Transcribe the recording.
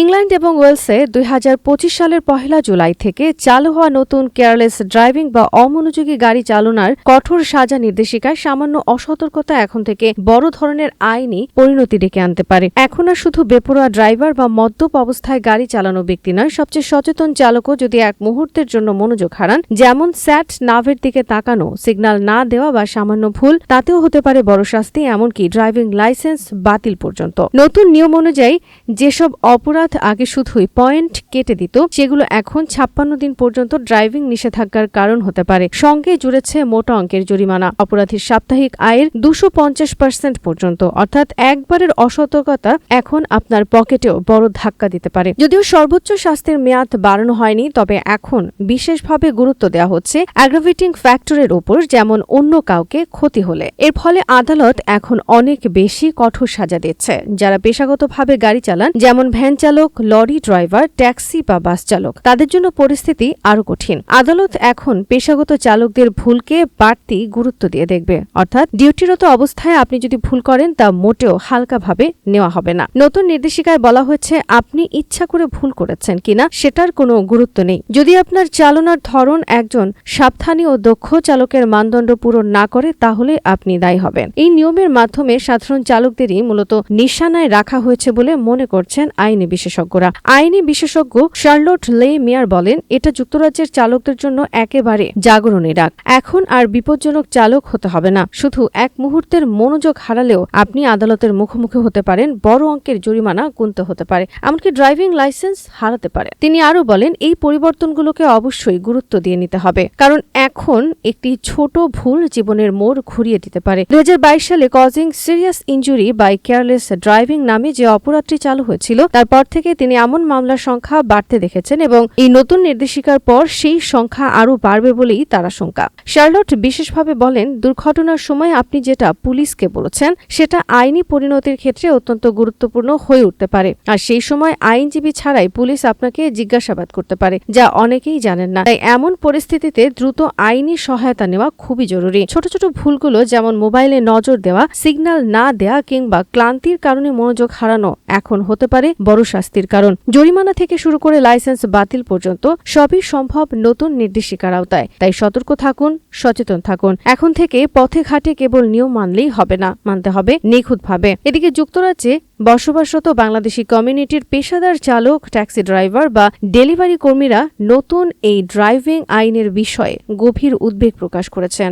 England এবং ওয়েলসে দুই হাজার পঁচিশ সালের পহেলা জুলাই থেকে চালু হওয়া নতুন কেয়ারলেস ড্রাইভিং বা অমনোযোগী গাড়ি চালনার কঠোর সাজা নির্দেশিকায় সামান্য অসতর্কতা এখন থেকে বড় ধরনের আইনি পরিণতি ডেকে আনতে পারে। এখন আর শুধু বেপরোয়া ড্রাইভার বা মদ্যপ অবস্থায় গাড়ি চালানো ব্যক্তি নয়, সবচেয়ে সচেতন চালকও যদি এক মুহূর্তের জন্য মনোযোগ হারান, যেমন স্যাট নাভের দিকে তাকানো, সিগন্যাল না দেওয়া বা সামান্য ভুল, তাতেও হতে পারে বড় শাস্তি, এমনকি ড্রাইভিং লাইসেন্স বাতিল পর্যন্ত। নতুন নিয়ম অনুযায়ী, যেসব অপরাধ আগে শুধুই পয়েন্ট কেটে দিত সেগুলো এখন ছাপ্পান্ন দিন পর্যন্ত ড্রাইভিং নিষেধাজ্ঞার কারণ হতে পারে। সঙ্গে জুড়েছে মোটা অঙ্কের জরিমানা, অপরাধীর সাপ্তাহিক আয়ের দুশো পঞ্চাশ পার্সেন্ট পর্যন্ত, অর্থাৎ একবারের অসতর্কতা এখন আপনার পকেটেও বড় ধাক্কা দিতে পারে। যদিও সর্বোচ্চ শাস্তির মেয়াদ বাড়ানো হয়নি, তবে এখন বিশেষভাবে গুরুত্ব দেওয়া হচ্ছে অ্যাগ্রাভেটিং ফ্যাক্টরের উপর যেমন অন্য কাউকে ক্ষতি হলে। এর ফলে আদালত এখন অনেক বেশি কঠোর সাজা দিচ্ছে। যারা পেশাগতভাবে গাড়ি চালান, যেমন ভ্যান চালক লরি ড্রাইভার, ট্যাক্সি বা বাস চালক। তাদের জন্য পরিস্থিতি আরও কঠিন। আদালত এখন পেশাগত চালকদের ভুলকে বাড়তি গুরুত্ব দিয়ে দেখবে। অর্থাৎ ডিউটিরত অবস্থায় আপনি যদি ভুল করেন, তা মোটেও হালকাভাবে নেওয়া হবে না। নতুন নির্দেশিকায় বলা হয়েছে, আপনি ইচ্ছা করে ভুল করেছেন কিনা, সেটার কোনো গুরুত্ব নেই। যদি আপনার চালনার ধরন একজন সাবধানী ও দক্ষ চালকের মানদণ্ড পূরণ না করে, তাহলে আপনি দায়ী হবেন। এই নিয়মের মাধ্যমে সাধারণ চালকদেরই মূলত নিশানায় রাখা হয়েছে বলে মনে করছেন আইনি বিশেষজ্ঞরা। আইনি বিশেষজ্ঞ শার্লট লে মেয়ার বলেন, এটা যুক্তরাজ্যের চালকদের জন্য একেবারে জাগরণী ডাক এখন আর বিপজ্জনক চালক হতে হবে না। শুধু এক মুহূর্তের মনোযোগ হারালেও আপনি আদালতের মুখোমুখি হতে পারেন, বড় অঙ্কের জরিমানা গুনতে হতে পারে, এমনকি ড্রাইভিং লাইসেন্স হারাতে পারে। তিনি আরও বলেন, এই পরিবর্তনগুলোকে অবশ্যই গুরুত্ব দিয়ে নিতে হবে, কারণ এখন একটি ছোট ভুল জীবনের মোড় ঘুরিয়ে দিতে পারে। দু হাজার বাইশ সালে causing serious injury by careless driving নামে যে অপরাধটি চালু হয়েছিল, তারপর থেকে তিনি এমন মামলার সংখ্যা বাড়তে দেখেছেন এবং এই নতুন নির্দেশিকার পর সেই সংখ্যা আরও বাড়বে বলেই তার আশঙ্কা শার্লট বিশেষভাবে বলেন, দুর্ঘটনার সময় আপনি যেটা পুলিশকে বলেছেন, সেটা আইনি পরিণতির ক্ষেত্রে অত্যন্ত গুরুত্বপূর্ণ হয়ে উঠতে পারে। আর সেই সময় আইনজীবী ছাড়াই পুলিশ আপনাকে জিজ্ঞাসাবাদ করতে পারে, যা অনেকেই জানেন না। তাই এমন পরিস্থিতিতে দ্রুত আইনি সহায়তা নেওয়া খুবই জরুরি। ছোট ছোট ভুলগুলো যেমন মোবাইলে নজর দেওয়া, সিগন্যাল না দেওয়া কিংবা ক্লান্তির কারণে মনোযোগ হারানো এখন হতে পারে বড় শাস্তির কারণ। জরিমানা থেকে শুরু করে লাইসেন্স বাতিল পর্যন্ত সবই সম্ভব নতুন নির্দেশিকার আওতায়। তাই সতর্ক থাকুন, সচেতন থাকুন। এখন থেকে পথে ঘাটে কেবল নিয়ম মানলেই হবে না, মানতে হবে নিখুঁতভাবে। এদিকে যুক্তরাজ্যে বসবাসরত বাংলাদেশি কমিউনিটির পেশাদার চালক, ট্যাক্সি ড্রাইভার বা ডেলিভারি কর্মীরা নতুন এই ড্রাইভিং আইনের বিষয়ে গভীর উদ্বেগ প্রকাশ করেছেন।